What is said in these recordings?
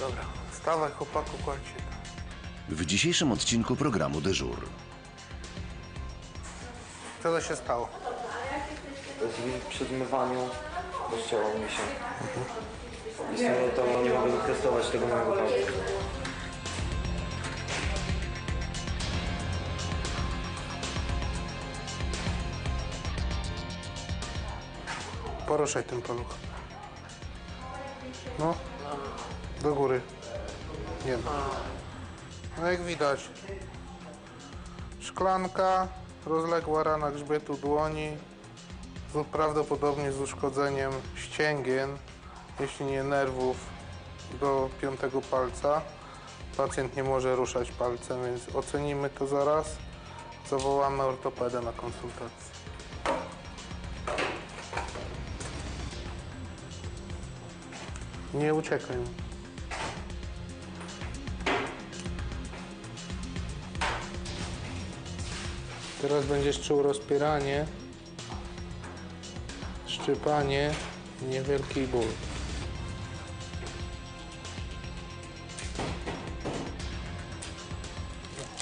Dobra, stawaj chłopaku, kładź się tam. W dzisiejszym odcinku programu Dyżur. Co to się stało? Przy zmywaniu rozcięło mi się. I z tego to nie mogę wyprostować tego mojego palca. Poruszaj tym paluchem. No, do góry. Nie. No jak widać, szklanka, rozległa rana grzbietu dłoni, prawdopodobnie z uszkodzeniem ścięgien, jeśli nie nerwów, do piątego palca. Pacjent nie może ruszać palcem, więc ocenimy to zaraz. Zawołamy ortopedę na konsultację. Nie uciekaj. Teraz będziesz czuł rozpieranie, szczypanie niewielki ból.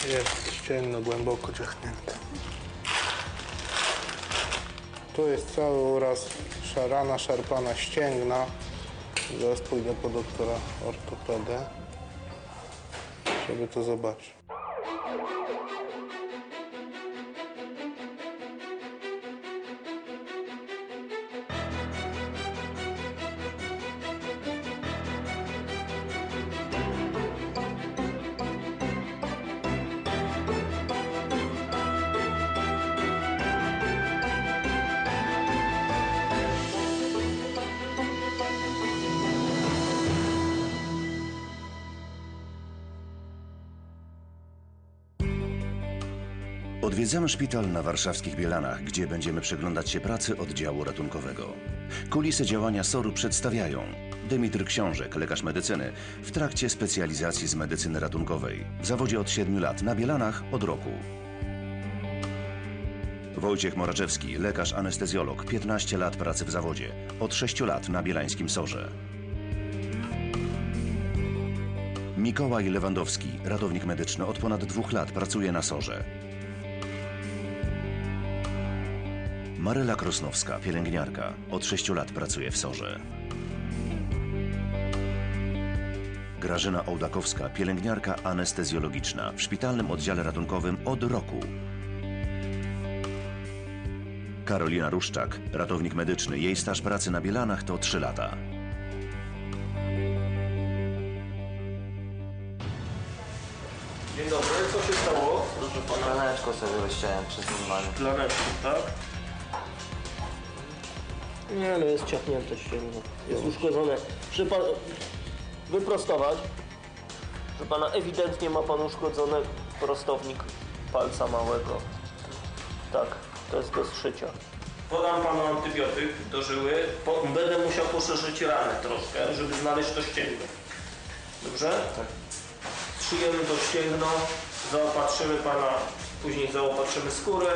Jest ścięgno głęboko ciachnięte. Tu jest cały uraz szarana, szarpana ścięgna. Zaraz pójdę po doktora ortopedę, żeby to zobaczyć. Odwiedzamy szpital na warszawskich Bielanach, gdzie będziemy przyglądać się pracy oddziału ratunkowego. Kulisy działania SOR-u przedstawiają Dymitr Książek, lekarz medycyny, w trakcie specjalizacji z medycyny ratunkowej. W zawodzie od 7 lat, na Bielanach od roku. Wojciech Moraczewski, lekarz anestezjolog, 15 lat pracy w zawodzie, od 6 lat na bielańskim SOR-ze. Mikołaj Lewandowski, ratownik medyczny, od ponad dwóch lat pracuje na SOR-ze. Maryla Krosnowska, pielęgniarka, od 6 lat pracuje w SOR-ze. Grażyna Ołdakowska, pielęgniarka anestezjologiczna w szpitalnym oddziale ratunkowym od roku. Karolina Ruszczak, ratownik medyczny. Jej staż pracy na Bielanach to 3 lata. Dzień dobry, co się stało? Proszę pana. Planeczko sobie rozciąłem przy zmywaniu. Planeczki, tak? Nie no, jest ciachnięte ścięgno. Jest uszkodzone. Pan wyprostować. Że pana ewidentnie ma pan uszkodzony prostownik palca małego. Tak, to jest do zszycia. Podam panu antybiotyk do żyły. Po, będę musiał poszerzyć ranę troszkę, żeby znaleźć to ścięgno. Dobrze? Tak. Szyjemy to ścięgno, zaopatrzymy pana, później zaopatrzymy skórę,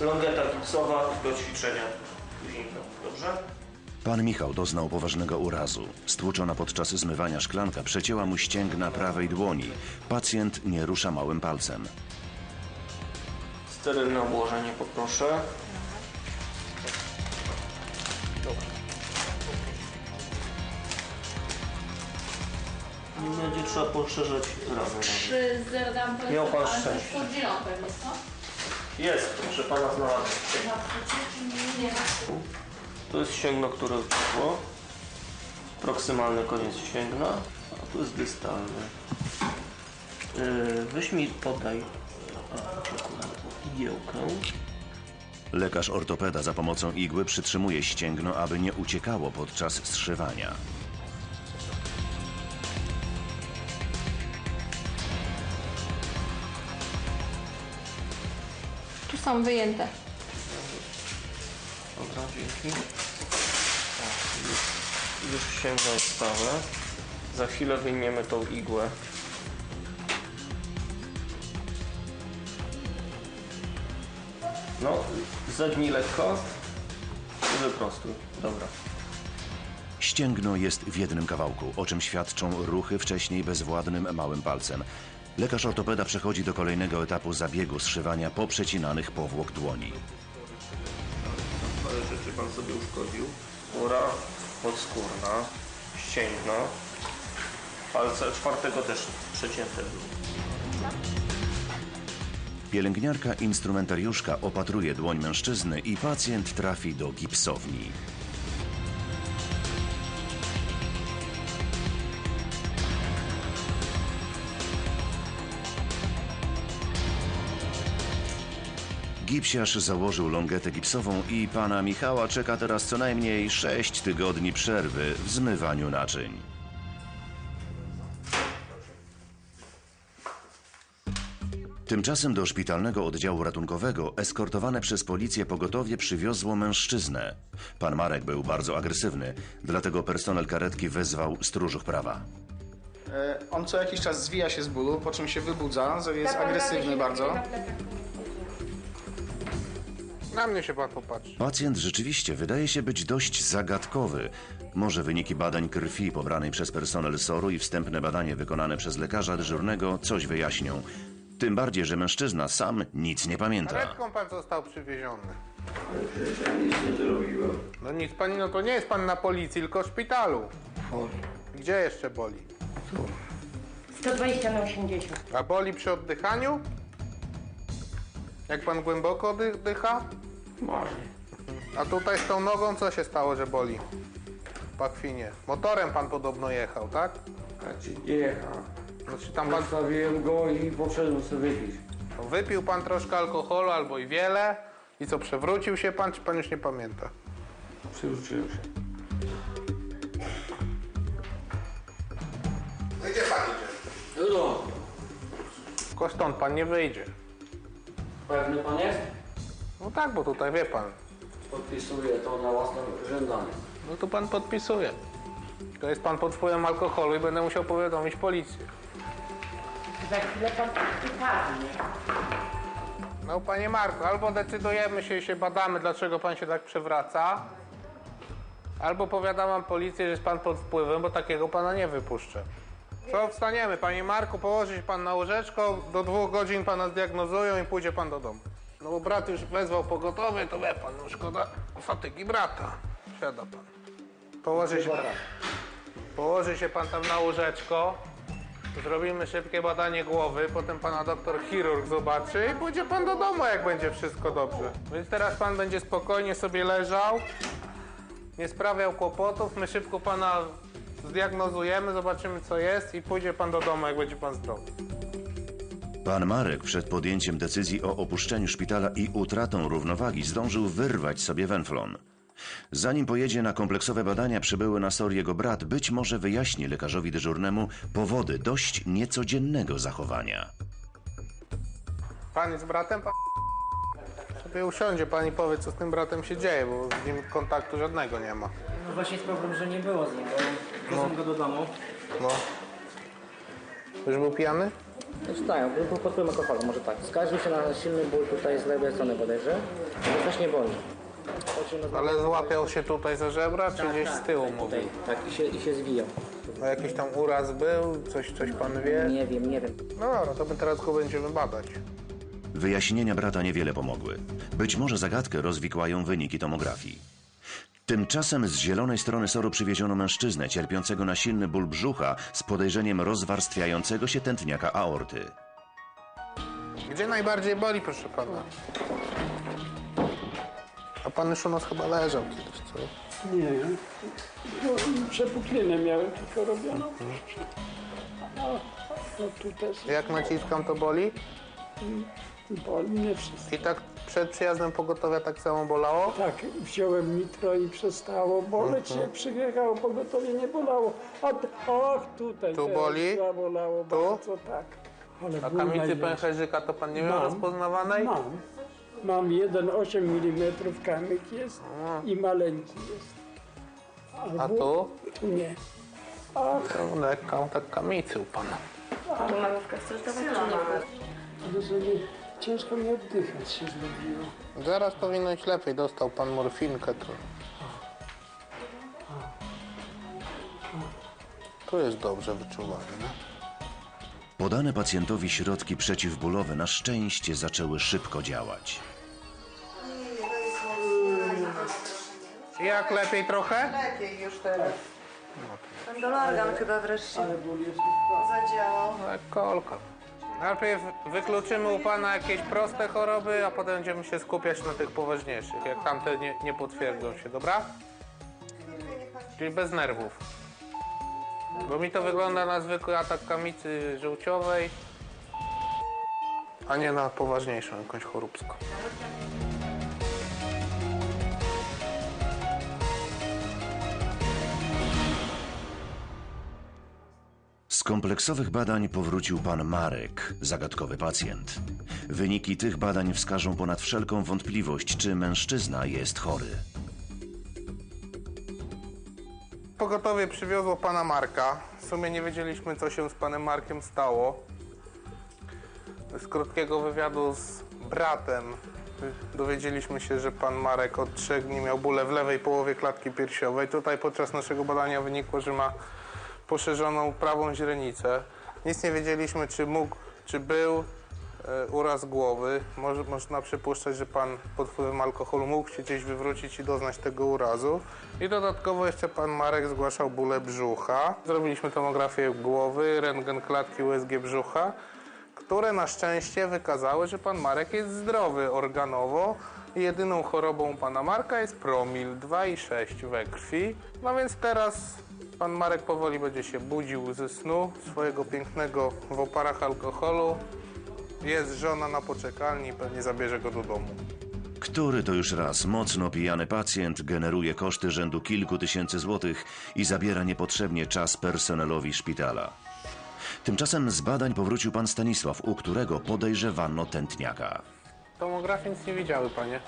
longeta gipsowa do ćwiczenia Dobrze? Pan Michał doznał poważnego urazu. Stłuczona podczas zmywania szklanka przecięła mu ścięgna prawej dłoni. Pacjent nie rusza małym palcem. Sterylne obłożenie poproszę. Dobra. Nie będzie trzeba poszerzać ramy. Czy zerdam to Miał pan pewnie, co? Jest, proszę pana znalazłem. To jest ścięgno, które uciekło. Proksymalny koniec ścięgna, a tu jest dystalny. Yy, weź mi podaj akurat igiełkę. Lekarz ortopeda za pomocą igły przytrzymuje ścięgno, aby nie uciekało podczas zszywania. Są wyjęte. Dobra, dzięki. O, już, już ścięgno jest stałe. Za chwilę wyjmiemy tą igłę. No, zagnij lekko i wyprostuj. Dobra. Ścięgno jest w jednym kawałku, o czym świadczą ruchy wcześniej bezwładnym małym palcem. Lekarz ortopeda przechodzi do kolejnego etapu zabiegu zszywania poprzecinanych powłok dłoni. Parę rzeczy pan sobie uszkodził. Skóra podskórna, ścięgno. Palce czwartego też przecięte było. Pielęgniarka instrumentariuszka opatruje dłoń mężczyzny i pacjent trafi do gipsowni. Gipsiarz założył longetę gipsową i pana Michała czeka teraz co najmniej 6 tygodni przerwy w zmywaniu naczyń. Tymczasem do szpitalnego oddziału ratunkowego eskortowane przez policję pogotowie przywiozło mężczyznę. Pan Marek był bardzo agresywny, dlatego personel karetki wezwał stróżów prawa. E, On co jakiś czas zwija się z bólu, po czym się wybudza, jest agresywny bardzo. Na mnie się pan popatrzy. Pacjent rzeczywiście wydaje się być dość zagadkowy. Może wyniki badań krwi pobranej przez personel SOR-u i wstępne badanie wykonane przez lekarza dyżurnego coś wyjaśnią. Tym bardziej, że mężczyzna sam nic nie pamięta. Karetką pan został przywieziony. No nic pani, no to nie jest pan na policji, tylko w szpitalu. Gdzie jeszcze boli? 120 na 80. A boli przy oddychaniu? Jak pan głęboko dy- dycha? Może. A tutaj z tą nogą co się stało, że boli? W pachwinie. Motorem pan podobno jechał, tak? Znaczy nie jechał. Znaczy tam pan Zostawiłem go i poszedłem sobie wypić. wypił pan troszkę alkoholu albo i wiele i co, przewrócił się pan, czy pan już nie pamięta? Przywróciłem się. No gdzie pan idzie? No, Tylko stąd pan nie wyjdzie. pewny pan jest? No tak, bo tutaj wie pan. Podpisuję to na własne żądanie. No to pan podpisuje. To jest pan pod wpływem alkoholu i będę musiał powiadomić policję. Za chwilę pan wypadnie. No panie Marku, albo decydujemy się i się badamy, dlaczego pan się tak przewraca, albo powiadamam policję, że jest pan pod wpływem, bo takiego pana nie wypuszczę. Co, wstaniemy, panie Marku, położy się pan na łóżeczko, do dwóch godzin pana zdiagnozują i pójdzie pan do domu. No bo brat już wezwał pogotowie, to wie pan, no szkoda fatygi brata. Siada pan. Położy się, położy się pan tam na łóżeczko, Zrobimy szybkie badanie głowy, potem pana doktor chirurg zobaczy i pójdzie pan do domu, jak będzie wszystko dobrze. Więc teraz pan będzie spokojnie sobie leżał, nie sprawiał kłopotów, my szybko pana zdiagnozujemy, zobaczymy co jest i pójdzie pan do domu, jak będzie pan zdrowy. Pan Marek przed podjęciem decyzji o opuszczeniu szpitala i utratą równowagi zdążył wyrwać sobie wenflon. Zanim pojedzie na kompleksowe badania, przybyły na SOR jego brat, być może wyjaśni lekarzowi dyżurnemu powody dość niecodziennego zachowania. Pan jest bratem? Pan... Sobie usiądzie pan i powie, co z tym bratem się dzieje, bo z nim kontaktu żadnego nie ma. No właśnie jest problem, że nie było z nim, bo wiozłem go do domu. No. Już był pijany? Tak, był pod wpływem alkoholu, może tak. Skarżył się na silny ból tutaj z lewej strony bodajże. To właśnie boli. Ale złapiał się tutaj za żebra, czy Tak, gdzieś tak, z tyłu tutaj, mówił? Tak, i się, i się zwijał. A jakiś tam uraz był? Coś, coś pan wie? Nie wiem, nie wiem. No dobra, to my teraz go będziemy badać. Wyjaśnienia brata niewiele pomogły. Być może zagadkę rozwikłają wyniki tomografii. Tymczasem z zielonej strony soru przywieziono mężczyznę cierpiącego na silny ból brzucha z podejrzeniem rozwarstwiającego się tętniaka aorty. Gdzie najbardziej boli, proszę pana? A pan już u nas chyba leżał kiedyś, co? Nie, no, przepuklinę miałem tylko robioną. A, no tu też Jak naciskam, to boli? Boli mnie wszystko. I tak przed przyjazdem pogotowia tak samo bolało? Tak, wziąłem nitro i przestało boleć, jak przyjechało pogotowie nie bolało. A t- och, tutaj Tu teraz boli? bolało Tu? bardzo, tak. Ale A ból kamicy największy. pęcherzyka to pan nie miał Mam. rozpoznawanej? Mam. Mam 1,8 mm kamyk jest i maleńki jest. A tu? Tu nie. Ach, To lekka tak kamicy u pana. Tu malówkę chcesz dawać, czy nie, ciężko mi oddychać się zrobiło. Zaraz powinno iść lepiej, dostał pan morfinkę. To... Tu jest dobrze wyczuwalne. Podane pacjentowi środki przeciwbólowe na szczęście zaczęły szybko działać. Jak lepiej trochę? Lepiej już teraz. Ten dolorgan chyba wreszcie zadziałał. Kolka. Najpierw wykluczymy u pana jakieś proste choroby, a potem będziemy się skupiać na tych poważniejszych, jak tamte nie, nie potwierdzą się, dobra? Czyli bez nerwów. Bo mi to wygląda na zwykły atak kamicy żółciowej, a nie na poważniejszą jakąś choróbską. Kompleksowych badań powrócił pan Marek, zagadkowy pacjent. Wyniki tych badań wskażą ponad wszelką wątpliwość, czy mężczyzna jest chory. Pogotowie przywiozło pana Marka. W sumie nie wiedzieliśmy, co się z panem Markiem stało. Z krótkiego wywiadu z bratem dowiedzieliśmy się, że pan Marek od trzech dni miał bóle w lewej połowie klatki piersiowej. Tutaj podczas naszego badania wynikło, że ma poszerzoną prawą źrenicę. Nic nie wiedzieliśmy, czy mógł, czy był e, uraz głowy. Może, można przypuszczać, że pan pod wpływem alkoholu mógł się gdzieś wywrócić i doznać tego urazu. I dodatkowo jeszcze pan Marek zgłaszał bóle brzucha. Zrobiliśmy tomografię głowy, rentgen klatki USG brzucha, które na szczęście wykazały, że pan Marek jest zdrowy organowo. Jedyną chorobą pana Marka jest promil 2,6 we krwi. No więc teraz pan Marek powoli będzie się budził ze snu swojego pięknego w oparach alkoholu. Jest żona na poczekalni i pewnie zabierze go do domu. Który to już raz mocno pijany pacjent generuje koszty rzędu kilku tysięcy złotych i zabiera niepotrzebnie czas personelowi szpitala. Tymczasem z badań powrócił pan Stanisław, u którego podejrzewano tętniaka. Tomografii nic nie widziały panie.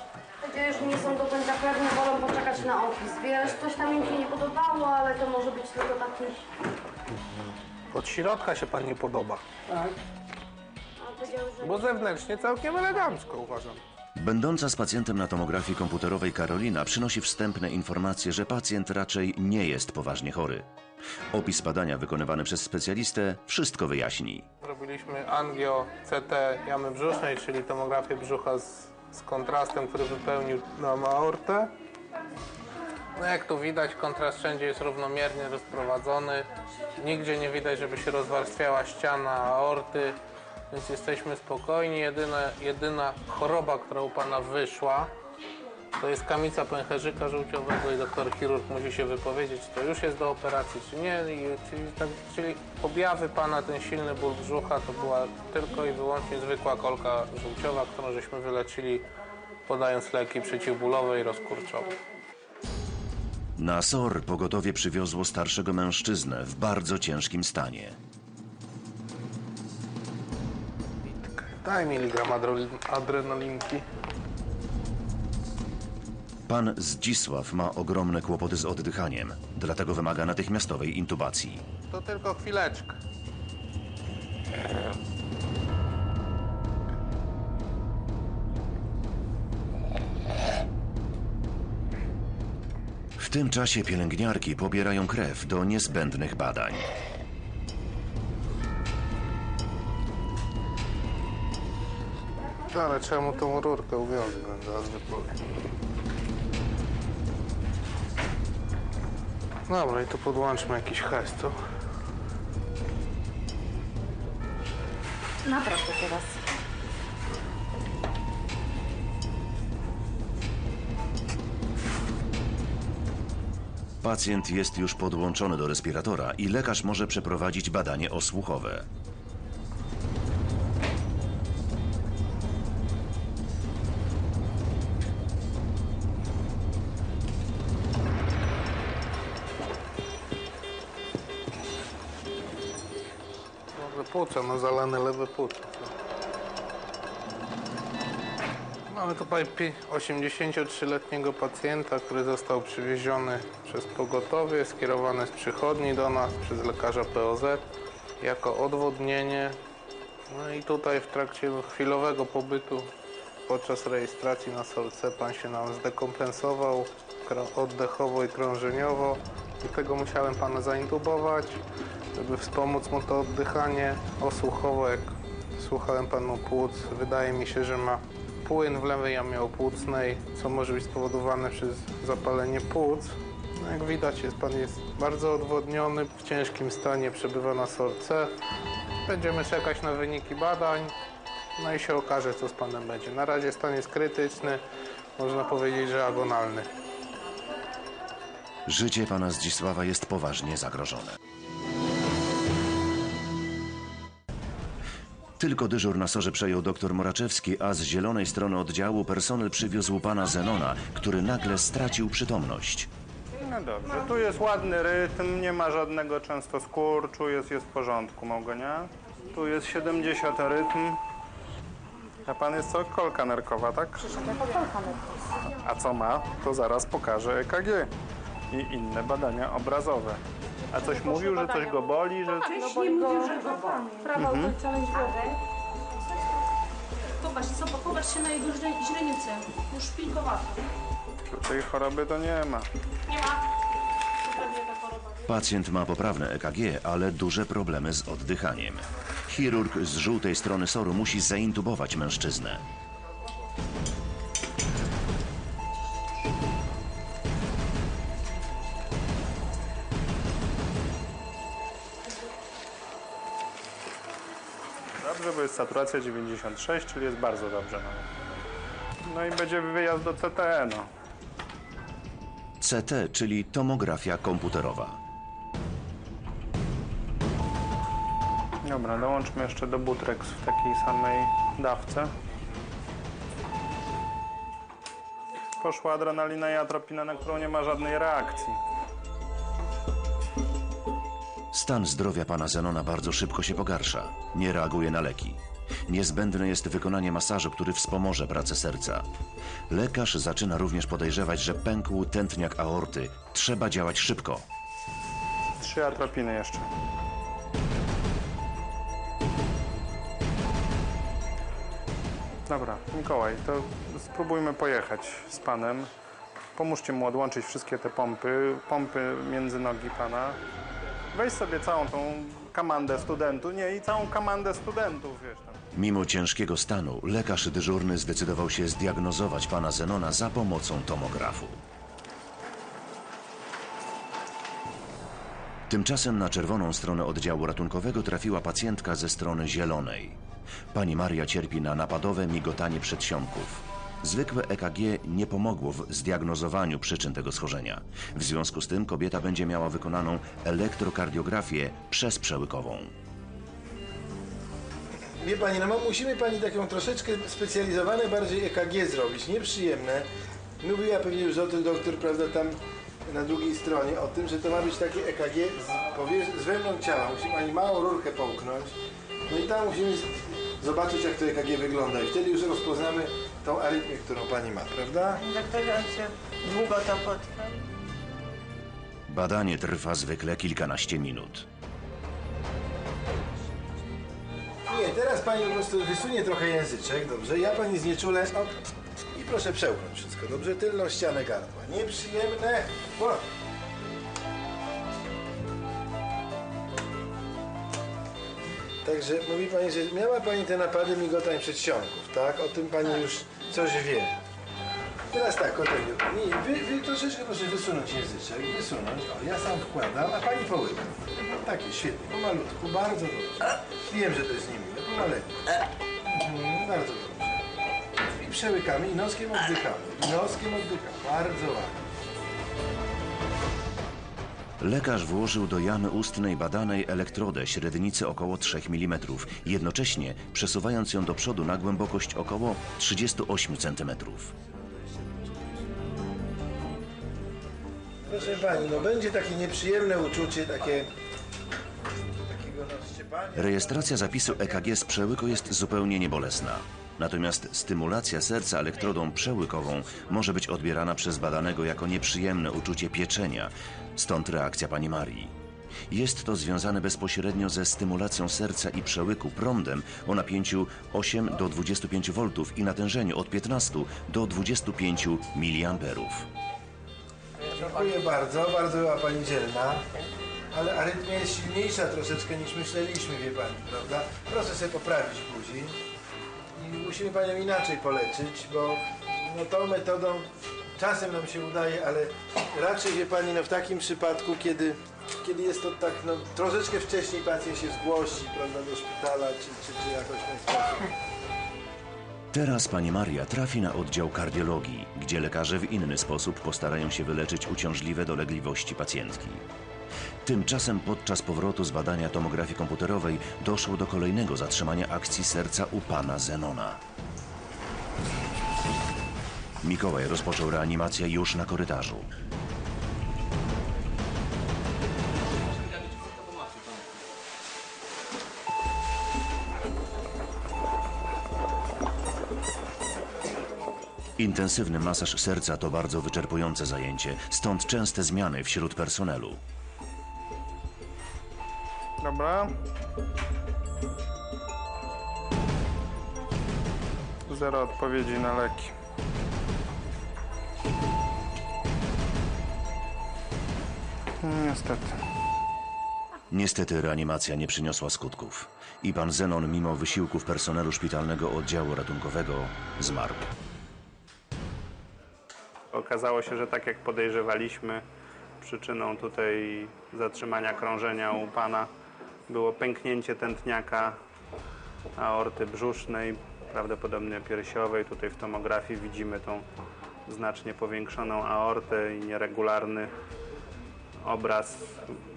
Ludzie już nie są do końca pewni, wolą poczekać na opis. Wiesz, coś tam im się nie podobało, ale to może być tylko taki... Od środka się pan nie podoba. Że... Bo zewnętrznie całkiem elegancko uważam. Będąca z pacjentem na tomografii komputerowej Karolina przynosi wstępne informacje, że pacjent raczej nie jest poważnie chory. Opis badania wykonywany przez specjalistę wszystko wyjaśni. Robiliśmy angio CT jamy brzusznej, czyli tomografię brzucha z, z kontrastem, który wypełnił nam aortę. No jak tu widać, kontrast wszędzie jest równomiernie rozprowadzony. Nigdzie nie widać, żeby się rozwarstwiała ściana aorty, więc jesteśmy spokojni. Jedyna, jedyna choroba, która u Pana wyszła, to jest kamica pęcherzyka żółciowego i doktor chirurg musi się wypowiedzieć, czy to już jest do operacji, czy nie. Czyli, tak, czyli objawy Pana, ten silny ból brzucha, to była tylko i wyłącznie zwykła kolka żółciowa, którą żeśmy wyleczyli podając leki przeciwbólowe i rozkurczowe. Na SOR pogotowie przywiozło starszego mężczyznę w bardzo ciężkim stanie. Daj miligram adrenalinki. Pan Zdzisław ma ogromne kłopoty z oddychaniem, dlatego wymaga natychmiastowej intubacji. To tylko chwileczkę. W tym czasie pielęgniarki pobierają krew do niezbędnych badań. Ale czemu tą rurkę uwiązać, zaraz wypowiem. Dobra, i tu podłączmy jakiś co? Naprawdę teraz. Pacjent jest już podłączony do respiratora i lekarz może przeprowadzić badanie osłuchowe. Płuca, no zalane lewe płuca. Mamy tutaj pi- 83-letniego pacjenta, który został przywieziony przez pogotowie, skierowany z przychodni do nas przez lekarza POZ jako odwodnienie. No i tutaj w trakcie chwilowego pobytu podczas rejestracji na solce pan się nam zdekompensował oddechowo i krążeniowo. Dlatego musiałem pana zaintubować, żeby wspomóc mu to oddychanie. Osłuchowo, jak słuchałem panu płuc, wydaje mi się, że ma płyn w lewej jamie opłucnej, co może być spowodowane przez zapalenie płuc. No jak widać, jest pan jest bardzo odwodniony, w ciężkim stanie przebywa na sorce. Będziemy czekać na wyniki badań, no i się okaże, co z panem będzie. Na razie stan jest krytyczny, można powiedzieć, że agonalny. Życie pana Zdzisława jest poważnie zagrożone. Tylko dyżur na sorze przejął dr Moraczewski, a z zielonej strony oddziału personel przywiózł pana Zenona, który nagle stracił przytomność. No dobrze, tu jest ładny rytm, nie ma żadnego często skurczu, jest, jest w porządku, Małgonia. Tu jest 70 rytm. A pan jest co? Kolka nerkowa, tak? A co ma? To zaraz pokażę EKG i inne badania obrazowe. A coś mówił, że coś go boli, że... Nie mówił, że go boli. Prawa Mhm. okolica głowy. Popatrz, co, popatrz się na jego źre- źrenicę. Już szpilkowata. Tej choroby to nie ma. Nie ma. To pewnie ta choroba. Pacjent ma poprawne EKG, ale duże problemy z oddychaniem. Chirurg z żółtej strony soru musi zaintubować mężczyznę. Dobrze, bo jest saturacja 96, czyli jest bardzo dobrze. No, no i będzie wyjazd do CTE, no. CT, czyli tomografia komputerowa. Dobra, dołączmy jeszcze do Butrex w takiej samej dawce. Poszła adrenalina i atropina, na którą nie ma żadnej reakcji. Stan zdrowia pana Zenona bardzo szybko się pogarsza. Nie reaguje na leki. Niezbędne jest wykonanie masażu, który wspomoże pracę serca. Lekarz zaczyna również podejrzewać, że pękł tętniak aorty. Trzeba działać szybko. Trzy atropiny jeszcze. Dobra, Mikołaj, to spróbujmy pojechać z panem. Pomóżcie mu odłączyć wszystkie te pompy, pompy między nogi pana. Weź sobie całą tą kamandę studentów, nie, i całą kamandę studentów, wiesz tam. Mimo ciężkiego stanu, lekarz dyżurny zdecydował się zdiagnozować pana Zenona za pomocą tomografu. Tymczasem na czerwoną stronę oddziału ratunkowego trafiła pacjentka ze strony zielonej. Pani Maria cierpi na napadowe migotanie przedsionków. Zwykłe EKG nie pomogło w zdiagnozowaniu przyczyn tego schorzenia. W związku z tym kobieta będzie miała wykonaną elektrokardiografię przezprzełykową. Wie pani, no musimy pani taką troszeczkę specjalizowane bardziej EKG zrobić, nieprzyjemne. Mówiła pewnie już o tym doktor, prawda, tam na drugiej stronie, o tym, że to ma być takie EKG z, z wewnątrz ciała. Musi pani małą rurkę połknąć, no i tam musimy zobaczyć, jak to EKG wygląda i wtedy już rozpoznamy tą arytmię, którą pani ma, prawda? Się długo to potrwa. Badanie trwa zwykle kilkanaście minut. Nie, teraz pani po prostu wysunie trochę języczek, dobrze? Ja pani znieczulę o, i proszę przełknąć wszystko, dobrze? Tylną ścianę gardła. Nieprzyjemne. O. Także mówi pani, że miała pani te napady migotań przedsionków, tak? O tym pani już coś wie. Teraz tak. Nie, wy, wy troszeczkę proszę wysunąć języczek, wysunąć. O, ja sam wkładam, a pani połyka. Takie, świetnie, pomalutku, bardzo dobrze. Wiem, że to jest niemiłe, pomaleńku. Mhm, bardzo dobrze. I przełykamy i noskiem oddychamy. I noskiem oddychamy, bardzo ładnie. Lekarz włożył do jamy ustnej badanej elektrodę średnicy około 3 mm, jednocześnie przesuwając ją do przodu na głębokość około 38 cm. Proszę pani, no będzie takie nieprzyjemne uczucie, takie... Rejestracja zapisu EKG z przełyku jest zupełnie niebolesna. Natomiast stymulacja serca elektrodą przełykową może być odbierana przez badanego jako nieprzyjemne uczucie pieczenia, stąd reakcja pani Marii. Jest to związane bezpośrednio ze stymulacją serca i przełyku prądem o napięciu 8 do 25 V i natężeniu od 15 do 25 mA. Dziękuję bardzo, bardzo była pani dzielna. Ale arytmia jest silniejsza troszeczkę niż myśleliśmy, wie pani, prawda? Proszę sobie poprawić buzi i musimy panią inaczej poleczyć, bo no, tą metodą czasem nam się udaje, ale raczej wie pani, no w takim przypadku, kiedy, kiedy jest to tak, no troszeczkę wcześniej pacjent się zgłosi, prawda, do szpitala, czy, czy, czy jakoś w ten sposób. Teraz pani Maria trafi na oddział kardiologii, gdzie lekarze w inny sposób postarają się wyleczyć uciążliwe dolegliwości pacjentki. Tymczasem podczas powrotu z badania tomografii komputerowej doszło do kolejnego zatrzymania akcji serca u pana Zenona. Mikołaj rozpoczął reanimację już na korytarzu. Intensywny masaż serca to bardzo wyczerpujące zajęcie, stąd częste zmiany wśród personelu. Dobra. Zero odpowiedzi na leki. Niestety. Niestety reanimacja nie przyniosła skutków i pan Zenon, mimo wysiłków personelu szpitalnego oddziału ratunkowego, zmarł. Okazało się, że tak jak podejrzewaliśmy, przyczyną tutaj zatrzymania krążenia u pana było pęknięcie tętniaka aorty brzusznej, prawdopodobnie piersiowej. Tutaj w tomografii widzimy tą znacznie powiększoną aortę i nieregularny obraz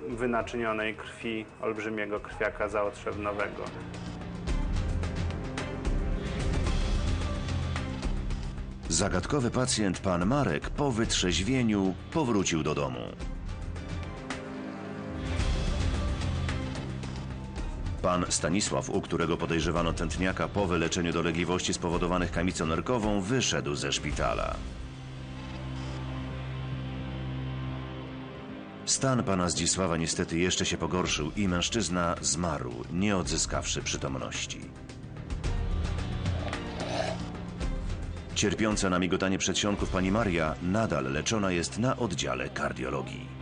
wynaczynionej krwi olbrzymiego krwiaka zaotrzewnowego. Zagadkowy pacjent pan Marek po wytrzeźwieniu powrócił do domu. Pan Stanisław, u którego podejrzewano tętniaka po wyleczeniu dolegliwości spowodowanych kamicą nerkową, wyszedł ze szpitala. Stan pana Zdzisława niestety jeszcze się pogorszył i mężczyzna zmarł, nie odzyskawszy przytomności. Cierpiąca na migotanie przedsionków pani Maria nadal leczona jest na oddziale kardiologii.